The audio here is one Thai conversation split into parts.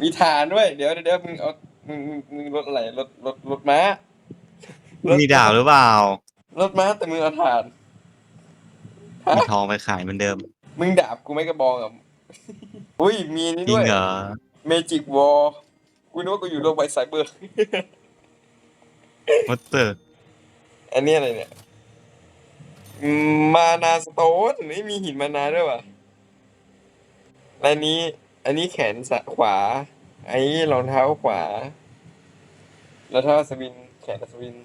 มีฐานด้วยเดี๋ยวเดี๋ยวเดี๋ยวมึงเอามึงมึงมึงรถอะไรรถรถรถม้ารถมีดาวหรือเปล่ารถม้าแต่มึงเอาฐานมีทองไปขายเหมือนเดิม มึงดาบกูไม่กระบองอะอุ้ยมีนี่จริด้งวยเหรอเมจิกวอลกูนึกว่ากูอยู่โลกไวไซเบอร์มอเตอร์อันนี้อะไรเนี่ยอืมมานาสโตนไม่มีหินมานาด้วยว่ะและอันนี้ อันนี้แขนสะขวาไอ้รองเท้าขวารองเท้าสวิน แขนสวิน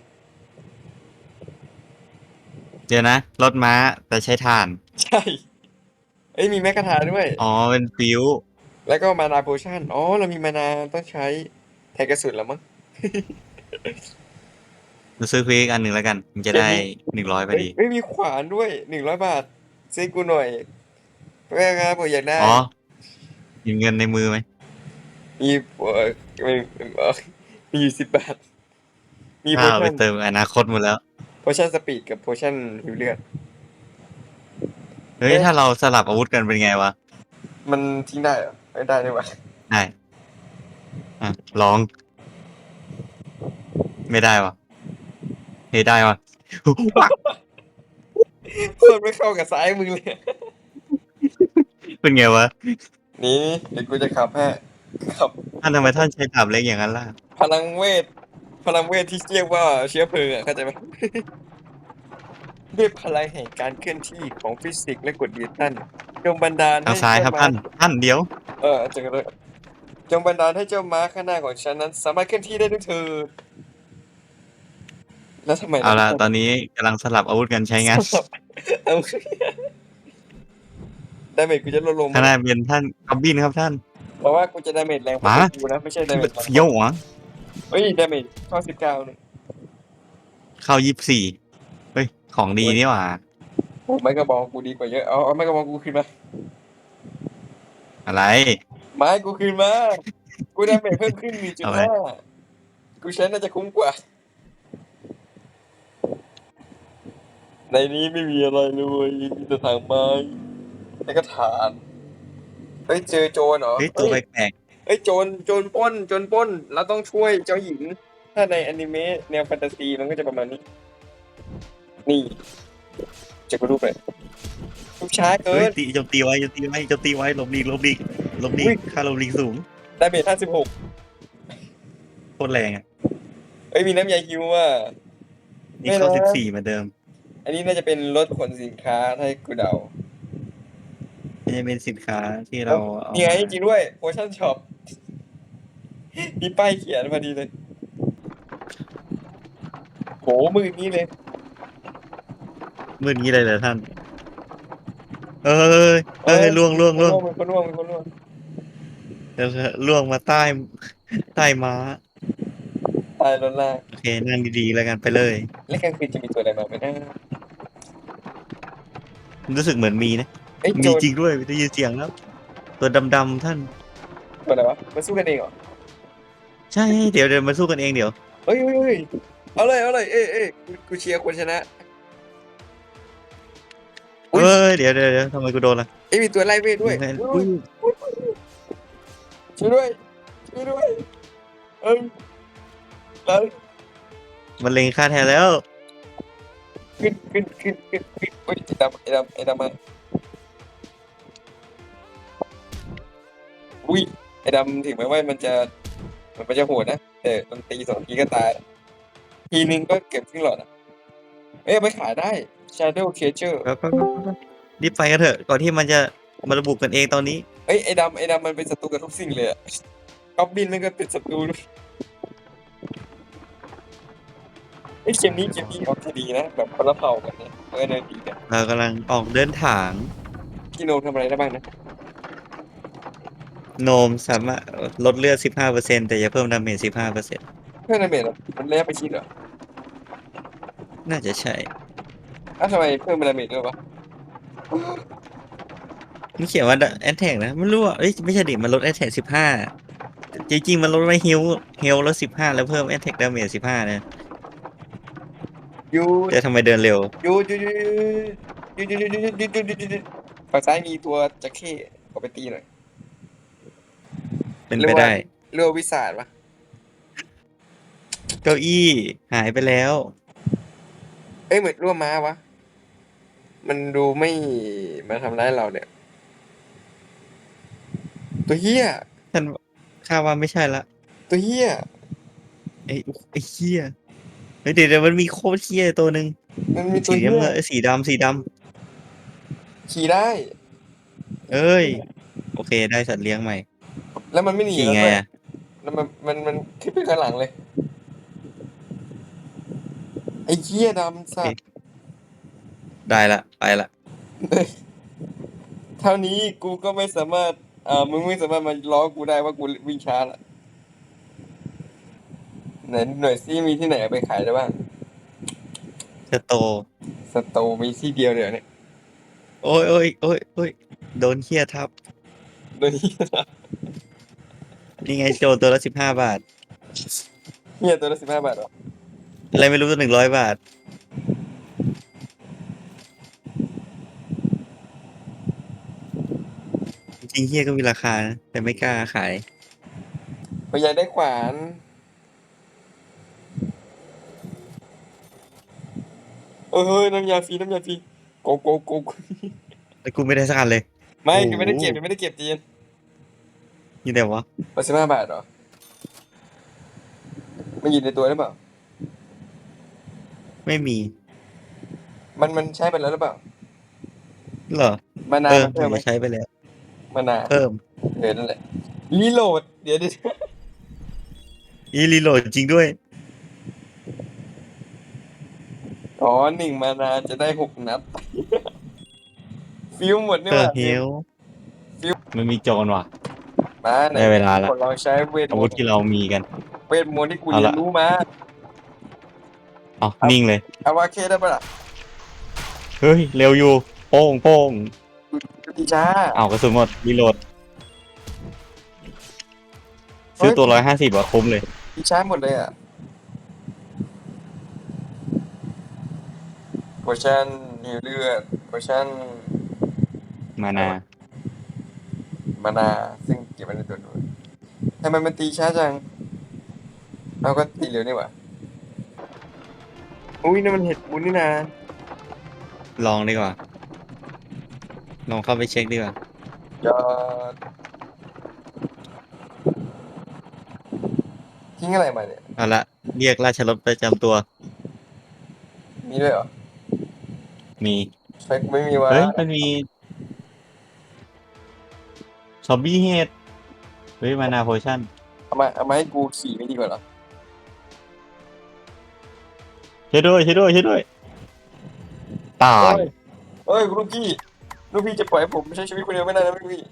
เดี๋ยวนะ รถม้าแต่ใช้ถ่าน ใช่ เอ้ยมีแมกกาทาด้วย อ๋อ เป็นฟิวแล้วก็มานาโพชั่น อ๋อ เรามีมานาต้องใช้แทนกระสุนแล้วมั้ง เราซื้อควิกอันหนึ่งแล้วกัน มันจะได้หนึ่งร้อยพอเฮ้ยดีเฮ้ยมีขวานด้วยหนึ่งร้อยบาทซื้อกูหน่อยแม่ครับผมอยากได้ อ๋อ มีเงินในมือไหมมีเอ่อมีเอ่อมีอยู่สิบบาท มีโพถ้าไปชั่นเติมอนาคตหมดแล้ว โพชั่นสปีดกับโพชั่นหิวเลือด เฮ้ย เอ๊ะ ถ้าเราสลับอาวุธกันเป็นไงวะ มันทิ้งได้เหรอไม่ได้นี่หว่าได้อะลอง ไม่ได้วะเฮ้ยได้วะเพื่อนไม่เข้ากับซ้ายมึงเลย เป็นไงวะ นี่เดี๋ยวกูจะขับให้ขับ ท่านทำไมท่านใช้ดาบเล็กอย่างนั้นล่ะ พลังเวท พลังเวทที่เรียกว่าเชื้อเพลิงอะเข้าใจไหม ด้วยพลังแห่งการเคลื่อนที่ของฟิสิกส์และกฎนิวตันจงบันดาลทางให้ซ้ายครับเจ้ท่านท่านเดี๋ยว เออจังเลยจงบันดาลให้เจ้าม้าข้างหน้าของฉันนั้น สามารถเคลื่อนที่ได้ด้วยเธอญแล้วทำไมเอาละตอนนี้กำลังสลับอาวุธกันใช้งาน เอาดาเมจกูจะลดลงข้างหน้าเป็นท่าน คอมบินครับท่านเพราะว่ากูจะดาเมจแรงกว่าหมากูนะไม่ใช่ดาเมจเฟี้ยวหวะเฮ้ยดาเมจข้อสิบเก้าเนี่ยเข้ายี่สิบสี่เฮ้ยของดีนี่หว่าโอ้ไม่กระบอกกูดีกว่าเยอะเอาเอาไม่กระบอกกูขึ้นมาอะไรไม้กูคืนมากูดาเมจเพิ่มขึ้นหนึ่งจุดเอาห้าไว้กูใช้น่าจะคุ้มกว่า ในนี้ไม่มีอะไรเลยมีแต่ถังไม้แล้วก็ฐาน เฮ้ยเจอโจรเหรอเฮ้ยตัวแปลกเฮ้ยโจรโจรปล้นโจรปล้นเราต้องช่วยเจ้าหญิง ถ้าในอนิเมะแนวแฟนตาซีมันก็จะประมาณนี้ นี่จะกูรูปเลยทุกช้าๆเกิเฮ้ยน ตีโจมตีไว้โจมตีไว้โจมตีไว้หลบหลีกหลบหลีกหลบหลีอุ๊กย ค่าหลบหลีกสูงดาเมจห้าสิบหกโคตรแรงอะเอ้ยมีน้ำยาฮิวอะ นี่ไม่เข้านะ สิบสี่เหมือนเดิม อันนี้น่าจะเป็นรถขนสินค้าให้กูเดา นี่จะเป็นสินค้าที่เราเอานี่ไงจริงด้วยโพชั่นช็อป มีป้ายเขียนพอดีเลย โหมือนี้เลย มืดงี้เลยเหรอท่าน เอ้ยเอ้ยล่วงล่วงล่วงมันคนล่วงมันคนล่วงเดี๋ยวล่วงมาใต้ใต้ม้าตายรถลากโอเคนั่งดีๆแล้วกันไปเลย แล้วกลางคืนจะมีตัวอะไรมาไหมนะรู้สึกเหมือนมีนะ เอ้ยโจมีรจริงด้วยได้ยินเสียงแล้ว ตัวดำๆท่าน ตัวอะไรวะมาสู้กันเองเหรอใช่เดี๋ยวเดี๋ยวมาสู้กันเองเดี๋ยว เฮ้ยเฮ้ยเฮ้ยเอาเลยเอาเลยเอ้ยเอ้ยกูกูเชียร์คนชนะ อุ๊ย เอ้ยเดี๋ยวเดี๋ยวเดี๋ยวทำไมกูโดนล่ะเอ้ยมีตัวไล่เวทด้วยยังไงอุ๊ยอุ๊ยช่วยด้วยช่วยด้วยเอ้ยเอ้ยมันเล็งค่าแทนแล้ว ขึ้นขึ้นขึ้นขึ้นขึ้นเฮ้ยไอ้ดำไอ้ดำไอ้ดำมา อุ้ยไอ้ดำถึงแม้ว่ามันจะมันจะโหดนะแต่มันตีสองทีก็ตายละทีนึงก็เก็บครึ่งหลอดอะเอ้ยเอาไปขายได้ Shadow Creature แป๊บแป๊บแป๊บแป๊บรีบไปกันเถอะ ก่อนที่มันจะมาระบุกันเองตอนนี้ เอ้ยไอ้ดำไอ้ดำมันเป็นศัตรูกับทุกสิ่งเลยอะก๊อบบินมันก็เป็นศัตรูด้วยไอ้ยเกมนี้เกมนี้ออกจะดีนะแบบคนละเผ่ากันเนี่ยเออเดินดีกันเรากำลังออกเดินทางพี่โนมทำอะไรได้บ้างนะ โนมสามารถลดเลือด 15%แต่จะเพิ่มดาเมจ 15%เพื่อนนาเมจเหรอมันระยะไปชิดเหรอน่าจะใช่อ้าวทำไมเพิ่มนาเมจด้วยวะมันเขียนว่าแอนแทกนะ ไม่รู้อะเอ้ยไม่ใช่ดิ มันลดแอนแทก15 จริง ๆ มันลดไว้ฮิลฮิลแล้ว15 แล้วเพิ่มแอนแทกดาเมจ15เนี่ยยูแต่ทำไมเดินเร็วยูยูยูยูยูยูยูยูยูยูยูยูฝั่งซ้ายมีตัวจักเข้เอาไปตีหน่อย เป็นไปได้เรือวิสาดปะเก้าอี้หายไปแล้ว เอ้ยเหมือนร่วมม้าวะ มันดูไม่มาทำร้ายเราเนี่ย ตัวเฮียฉันข้าว่าไม่ใช่ละ ตัวเฮียไอ้ไอ้เหี้ยเฮ้ยเดี๋ยวเดี๋ยวมันมีโคตรเหี้ยตัวหนึ่งมันมีตัวสีเฮีน้ำเงิยนเอ้ยสีดำสีดขี่ได้ำเอ้ย โอเคได้สัตว์เลี้ยงใหม่ แล้วมันไม่หนีขี่แล้วไงด้วยอะแล้วมันมันมันขึ้นไปข้างหลังเลย ไอ้เหี้ยดำสัตว์ได้ละไปละเท่านี้กูก็ไม่สามารถอ่ามึงไม่สามารถมาล้อกูได้ว่ากูวิ่งช้าละไหนหน่วยซี่มีที่ไหนเอาไปขายได้บ้างจะโต สโตร์มีที่เดียวเดียวเนี่ยโอ้ยโอ้ยโอ้ยโอ้ยโดนเหี้ยทับ โดยที่ นี่ไงโจรตัวละสิบห้าบาทเหี้ยตัวละสิบห้าบาทเหรออะไรไม่รู้ตัวหนึ่งร้อยบาท จริงๆเฮียก็มีราคานะแต่ไม่กล้าขาย พยายได้ขวาน เออเฮ้ยน้ำยาฟรีน้ำยาฟรีโกโกโกโกแต่กูไม่ได้สักอันเลย ไม่โอ้โห ยังไม่ได้เก็บยังไม่ได้เก็บจีน นี่แต่วะสิบห้าบาทเหรอมันอยู่ในตัวหรือเปล่า ไม่มีมันมันใช้ไปแล้วหรือเปล่าเหรอมานาเพิ่มมันเพิ่มไหมใช้ไปแล้ว มานาเพิ่ม เออนั่นแหละรีโหลด เดี๋ยวเดี๋ยวอีรีโหลดจริงด้วย อ๋อหนึ่งมานาจะได้หกนัด ฟิวหมดนี่เอหอว่าเฮลมันมีโจรว่ะ มาไหนได้เวลาละ คนลองใช้เวทอามวุนธต์ที่เรามีกัน เวทมนต์ที่กูเอาเรียละ นรู้มาเอานิ่งเลยอาวาเคได้ปะล่ะเฮ้ย เร็วอยู่ โป้งโป้งดีจ้าเอากระสุนหมดรีโหลด ซื้อตัวร้อยห้าสิบอะคุ้มเลย ดีจ้าหมดเลยอะโพชั่นหิวเลือดโพชั่นมานา มานาซึ่งเก็บไว้ในตัวด้วยทำไมมันตีช้าจังเอาก็ตีเร็วนี่หว่าอุ้ยนั่นมันเห็ดบุญนี่นาลองดีกว่า ลองเข้าไปเช็คดีกว่า ยอดทิ้งอะไรมาเนี่ย เอาละเรียกราชรถประจำตัว มีด้วยเหรอมีใช่ไม่มีวะเฮ้ย มันมี ซอมบี้เฮดเฮ้ยมานาโพชั่นเอามาเอามาให้กูขี่ไม่ดีกว่าเหรอช่วยด้วยช่วยด้วยช่วยด้วยตายเฮ้ยลูกพี่ลูกพี่จะปล่อยให้ผมใช้ชีวิตคนเดียวไม่ได้นะลูกพี่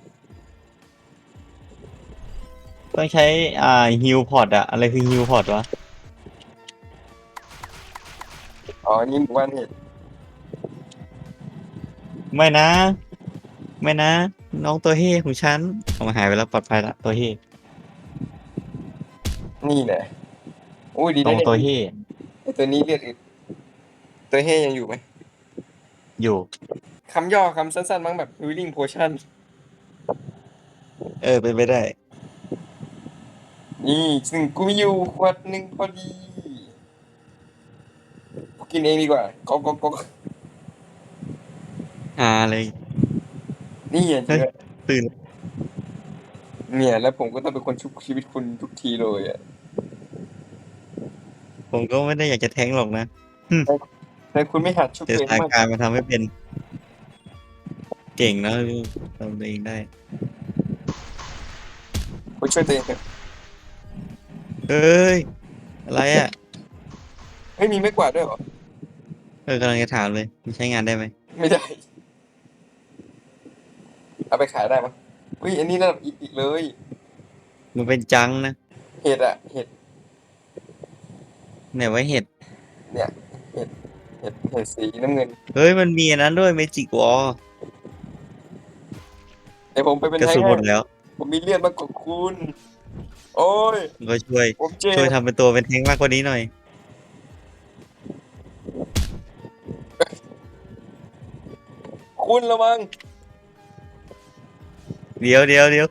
ต้องใช้อ่าฮิวพอร์ตอะอะไรคือฮิวพอร์ตวะอ๋อนี่หมู่บ้านเห็ดไม่นะ ไม่นะ น้องตัวเฮ่ของฉันเอามาหายไปแล้วปลอดภัยละตัวเฮ่นี่แหละอุ้ยดีตรนะงเนี่ยตัวเฮไอ้ตัวนี้เรียกอึดตัวเฮยังอยู่ไหมอยู่ คำย่อคำสั้นๆมั้งแบบ healing potion เออเป็นไปได้ นี่ซึ่งกูมีอยู่ขวดหนึ่งพอดีกูกินเองดีกว่าก็ก็ก็หาเลย นี่อะเฮ้ย ตื่น เนี่ยแล้วผมก็ต้องเป็นคนชุบชีวิตคุณทุกทีเลยอะผมก็ไม่ได้อยากจะแท้งหรอกนะ แต่คุณไม่หัดชุบแต่ตัวเองสถานมากการณ์มันทำให้เป็น เก่งนะทำตัวเองได้ คุณช่วยตัวเองเถอะเอ้ย อะไรอะ เฮ้ยมีไม่กวาดด้วยเหรอเออกำลังจะถามเลย มันใช้งานได้ไหมไม่ได้ เอาไปขายได้มั้ยอุ้ยอันนี้ระดับอีกเลย มันเป็นจังนะเห็ดอะเห็ด ไหนว่าเห็ด เนี่ย เห็ด เห็ด เห็ดสีน้ำเงิน เฮ้ย มันมีอันนั้นด้วยเมจิกวอลเดี๋ยวผมไปเป็นกระแทงสุนหมดให้แล้ว ผมมีเลือดมากกว่าคุณ โอ้ยก็ช่วย ผมเจ็บช่วยทำเป็นตัวเป็นแทงมากกว่านี้หน่อย คุณระวัง เดี๋ยวเดี๋ยวเดี๋ยว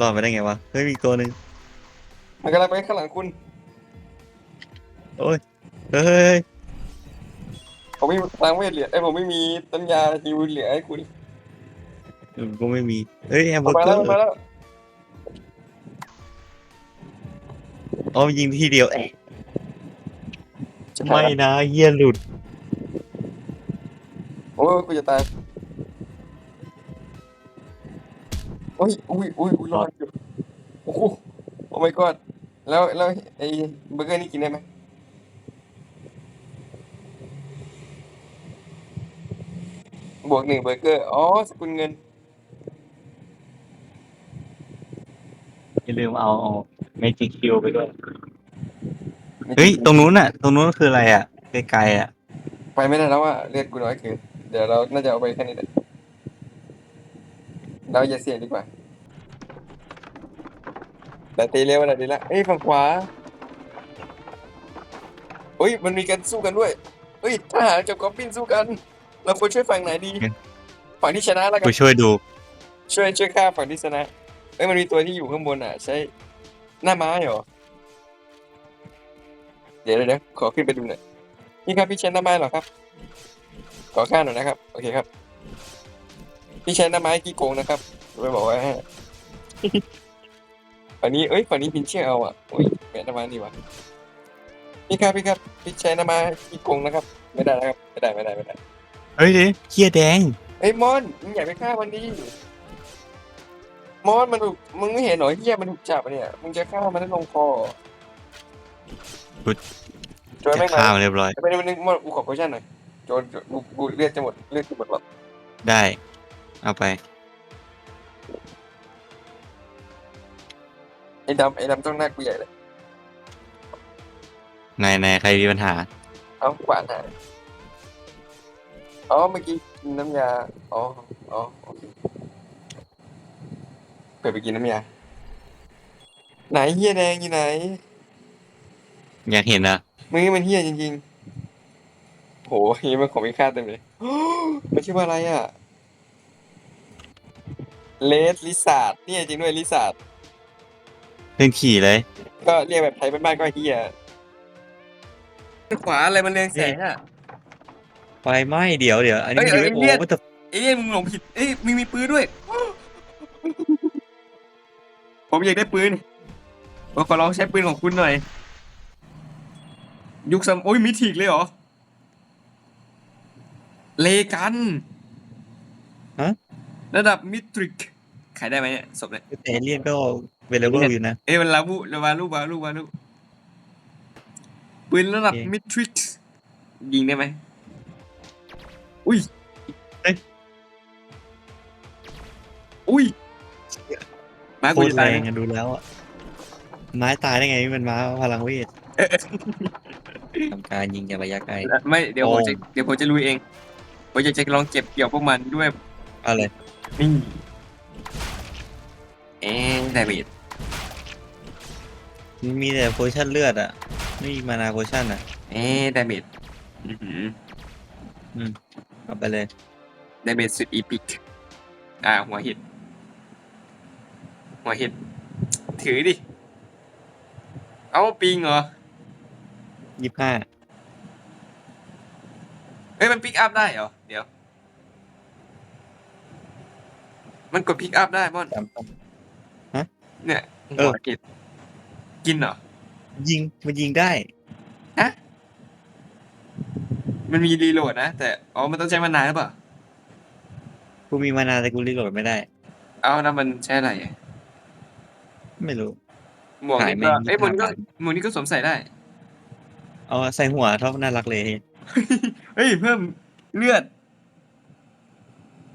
รอดไปได้ไงวะเฮ้ยมีอีกตัวหนึ่งมันกำลังไปข้างหลังคุณโอ้ยเฮ้ยผมไม่มีตังค์เวทเหลือไอ้ยผมไม่มีน้ำยาฮิวเหลือให้คุณกูไม่มีเฮ้ยแฮมเบอมาร์เกแล้อวร์มาแล้วอ๋อยิงทีเดียวเอ๊ะไม่นะเฮียหลุดโอ้ยกูจะตาย อ้ยอุ้ยอุ้ยอุ้ยรอดอยู่โอ้โหโอ้ my god แล้วแล้วไอ้เบอร์เกอร์นี่กินได้ไหมบวกหนึ่งเบอร์เกอร์อ๋อสกุลเงิน อย่าลืมเอาเมจิคิวไปด้วย เฮ้ย ตรงนู้นน่ะ ตรงนู้นคืออะไรอะ ไกลๆอะ ไปไม่ได้แล้วว่าเลือดกูน้อยเกินเดี๋ยวเราน่าจะเอาไปแค่นี้แหละ เราอย่าเสี่ยงดีกว่าแต่ตีเร็วนะดีละเอ้ยฝั่งขวาเฮ้ยมันมีการสู้กันด้วยเฮ้ยทหารกับกอบบินสู้กัน เราควรช่วยฝั่งไหนดีงั้นฝั่งที่ชนะแล้วกักูนช่วยดู ช่วยช่วยฆ่าฝั่งที่ชนะเอ้ยมันมีตัวที่อยู่ข้างบนอะ ใช้หน้าไม้เหรอ เดี๋ยวเดี๋ยวเดี๋ยวขอขึ้นไปดูหน่อยนี่ครับพี่ใช้หน้าไม้เหรอครับ ขอข้าหน่อยนะครับ โอเคครับ พี่ใช้หน้าไม้กี่โกงนะครับไปบอกไว้ให้ฝั่งนี้เอ้ยฝั่งนี้พินเชื่อเอาอะโอ้ยแม่หน้าไม้นี่วะพี่ครับพี่ครับพี่ใช้หน้าไม้กี่โกงนะครับ ไม่ได้นะครับไม่ได้ไม่ได้ไม่ได้เฮ้ยดิเฮียแดงเอ้ยมอนมึงอย่าไปฆ่ามันดิมอนมันถูกมึงไม่เห็นเหรอเฮียมันถูกจับอะเนี่ยมึงจะฆ่ามันได้ลงคอโจนจะไม่มาฆ่ามันเรียบร้อยไปนึงไปนึงมอนกูขอโพชั่นหน่อยโจนโจนกูกูเลือดจะหมดเลือดจะหมดหรอกได้ เอาไป ไอ้ดำไอ้ดำต้องหน้ากูใหญ่เลยในในใครมีปัญหา เอาขวานหายอ๋อเมื่อกี้กินน้ำยาอ๋ออ๋อโอเคเปิดไปกินน้ำยาไหนเฮียแดงอยู่ไหนอยากเห็นอะมึงนี่มันเฮียจริงๆโหเฮียมันของมีค่าเต็มเลยมันชื่อว่าอะไรอะ เลสลิซาร์ดเนี่ยจริงด้วยลิซาร์ดเล่นขี่เลย ก็เรียกแบบไทยบ้านๆก็เฮียขวาอะไรมันเรืองแสงอะ ไฟไหม้เดี๋ยวเดี๋ยวอันนี้เอ้ยมันเอ้ยยูเลือดโอมันจะเอ้ยมึงหลงผิดเอ้ยมึงมีปืนด้วย ผมอยากได้ปืนผมขอลองใช้ปืนของคุณหน่อย ยุคสมโอ้ยมิทิกเลยเหรอ เลกันระดับมิทริก ขายได้ไหมเนี่ยศพเนี่ยแต่เลียนก็เวลเบิลอยู่นะเอ้ยมันลาบุลาวาลูวาลูวาลูปืนระดับโอเคมิทริกยิงได้ไหมอุ้ยเอ้ยอุ้ยมาโคกูตรจะแรตายงอะดูแล้วอะไม้ตายได้ไงมันม้าพลังเวททำการยิงจากระยะไกลไม่เดี๋ยวผมโอ้จะเดี๋ยวผมจะลุยเองผมจะจะลองเก็บเกี่ยวพวกมันด้วยเอาเลยนี่ เอ๊ะไดเมจมันมีแต่โพชั่นเลือดอะไม่มีมานาโพชั่นอะเอ๊ะไดเมจอื้อหือเอาไปเลยไดเมจสุดอีพิกอ่าหัวเห็ดหัวเห็ดถือดิ เอาปิงเหรอ ยี่ห้าเฮ้ยมันปิกอัพได้เหรอ เดี๋ยว มันกดพิกอัพได้ม่อน จำต้อง เนี่ยเออหัวเห็ดกินเหรอ ยิงมันยิงได้ มันมีรีโหลดนะ แต่ อ๋อ มันต้องใช้มานานหรือเปล่า กูมีมานาแต่กูรีโหลดไม่ได้ เอาแล้วมันใช้อะไรอะไม่รู้ หมวกขายนี่ไม่ก็เอ้ยหมวกนี่ก็ห้าบาทหมวกนี่ก็สวมใส่ได้ เอาใส่หัวเท่าน่ารักเลย เฮ้ย เพิ่มเลือด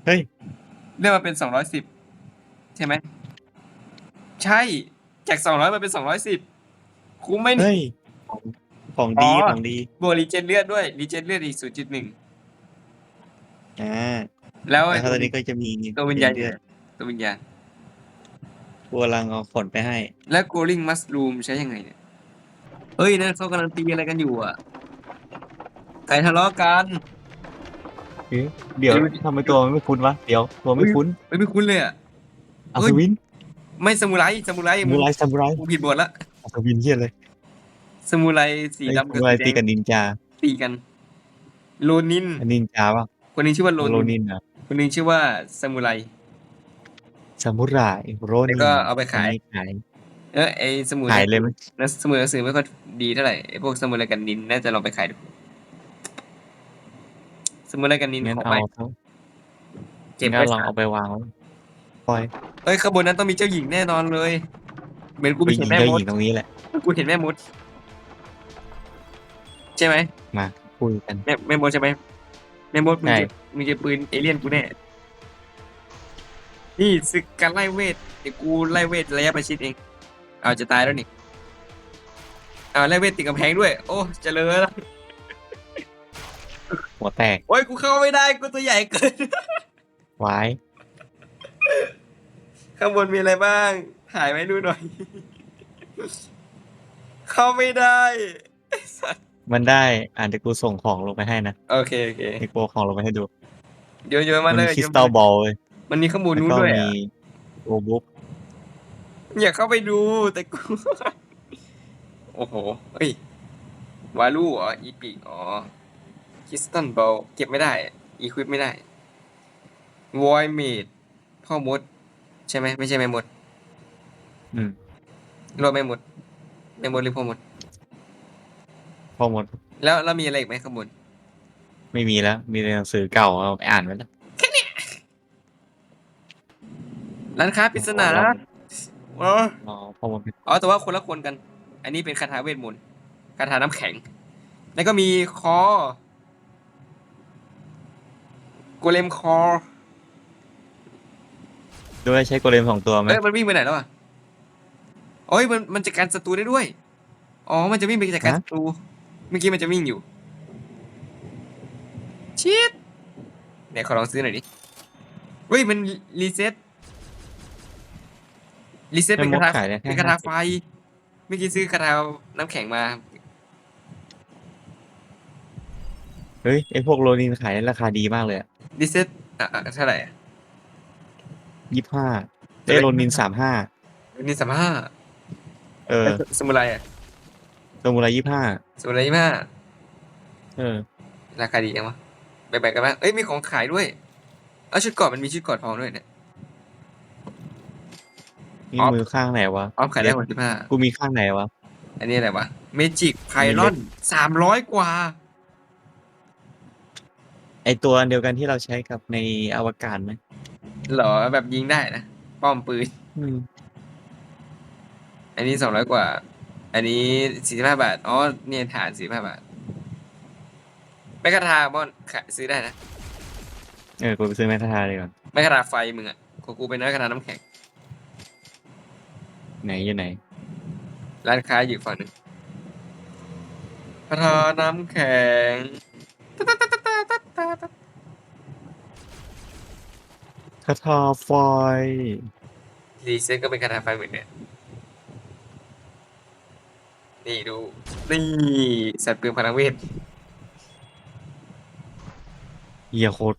เฮ้ย เลือดมาเป็นสองร้อยสิบใช่ไหม ใช่จากสองร้อยมาเป็นสองร้อยสิบคุ้มไหมเนี่ย เฮ้ยของของดีอ๋อ ของดีบวกรีเจนเลือดด้วยรีเจนเลือดอีกศูนย์จุดหนึ่งอ่าแล้วแล้วตอนนี้ก็จะมีตัววิญญาณเลือดตัววิญญาณกูกำลังเอาขนไปให้ แล้วโกลิงมัสรูมใช้ยังไงเนี่ย เฮ้ยนั่นเขากำลังตีอะไรกันอยู่อะใครทะเลาะกัน เดี๋ยวทำไมตัวมันไม่คุ้นวะ เดี๋ยวตัวไม่คุ้นไม่ไม่คุ้นเลยอะ อัเฮ้ศยวิน ไม่สมุไรสมุไรซามูไรซามูไรกูผิดบทละอัศวินเฮียเลยสมุไรสีไอ้ดำซามูไรสีตีแดกับงนินจาตีกันโลนิน อันนินจาป่ะคนหนึงชื่อว่าโลโรนินนินอะคนหนึงชื่อว่าสมุไร ซามูไรโรนินแล้วก็เอาไปขายนนี้ขายเออไอสมุไรขายเลยไหมนะสมุไรหนังสือไม่ค่อยดีเท่าไหร่ไอพวกสมุไรกันนินน่าจะลองไปขายดูสมุไรกันนินงั้นของเอาไปเท่าเก็บงั้ไว้นลองสามเอาไปวางไว้ ปล่อยเอ้ยขบวนนั้นต้องมีเจ้าหญิงแน่นอนเลยเหมือนกูไปไปยิเห็งนแม่เจ้ามหดญิงตรงนี้แหละ กูเห็นแม่มดใช่ไหมมาคุยกัน แม่แม่มดใช่ไหมแม่มดมึงใช่ จะมึงจะปืนเอเลี่ยนกูแน่นี่ศึกการไล่เวทเดี๋ยวกูไล่เวทระยะประชิดเองเอาจะตายแล้วนี่เอาไล่เวทติดกำแพงด้วย โอ้เจริญแล้วหัวแตกโอ้ยกูเข้าไม่ได้กูตัวใหญ่เกินไว้ ข้างบนมีอะไรบ้าง ถ่ายไว้ดูหน่อย เข้าไม่ได้ไอ้สัสมันได้ อ่านเดี๋ยวกูส่งของลงไปให้นะโอเคโอเคเดี๋ยวกูเอาของลงไปให้ดูโยนโยนมาเลมียคริสตัลบอลเลยมันมีข้างบนแล้วนู้นก็ด้วยมีอะโอบุ๊กอยากเข้าไปดูแต่กู โอ้โหเฮ้ยวาลูเหรออีปีอ๋อคริสตันบอลเก็บไม่ได้ อีควิปไม่ได้วอยเมด พ่อมด ใช่ไหมไม่ใช่แม่มดอืมรวมแม่มดแม่มดหรือพ่อมดพอหมดแล้วแล้วมีอะไรอีกไหมข้างบนไม่มีแล้ว มีแต่หนังสือเก่าเอาไปอ่านไว้แล้วร้านค้าปริศนาอ๋ออ๋อพอหมดอ๋อแต่ว่าคนละคนกัน อันนี้เป็นคาถาเวทมนต์คาถาน้ำแข็ง แล้วก็มีคอโกเลมคอ ดูได้ใช้โกเลมสองตัวไหมเอ้ยมันวิ่งไปไหนแล้วอะโอ้ยมันมันจัดการศัตรูได้ด้วย อ๋อ มันจะวิ่งไปจัดการศัตรู เมื่อกี้มันจะวิ่งอยู่ชิดเนี่ยขอลองซื้อหน่อยดิเฮ้ยมันรีเซ็ตรีเซ็ตไม่เป็นมคาดถาขายได้แค่เป็นคาถาไฟ เมื่อกี้ซื้อคาถาน้ำแข็งมา เฮ้ยไอพวกโรนินขายได้ราคาดีมากเลยรีเซ็ตอะอะเท่าไหร่อะ ยี่ห้าได้โรนินสามห้านี่สามห้าเออสมุไรอะตัวมูลยี่ห้าสมุไรยี่ห้าเออ ราคาดีจังวะแบ่งๆกันไหมเอ้ยมีของขายด้วย เอาชุดเกอดมันมีชุดเกอดทองด้วยเนี่ยนี่ออฟ มือข้างไหนวะออฟขายได้หมดสิบห้ากูมีข้างไหนวะ อันนี้อะไรวะเมจิกไพลอนสามร้อยกว่า ไอตัวอันเดียวกันที่เราใช้กับในอวกาศไหมเหรอแบบยิงได้นะ ป้อมปืน อืมอันนี้สองร้อยกว่า อันนี้สี่สิบห้าบาท อ๋อ เนี่ยฐานสี่สิบห้าบาทแมกกาทาบอนขายซื้อได้นะเออกูไปซื้อแมคคาทาเลยก่อนแมกกาทาไฟมึงอะของกูเป็นแมกกาทาน้ำแข็ง ไหนอยู่ไหน ร้านค้าอยู่ฝั่งหนึ่งกระทาน้ำแข็ง คาทาไฟรีเซ็ตก็เป็นคาถาไฟเหมือนเนี่ย นี่ดู นี่ สัตว์เปลืองพลังเวทเฮียโคตร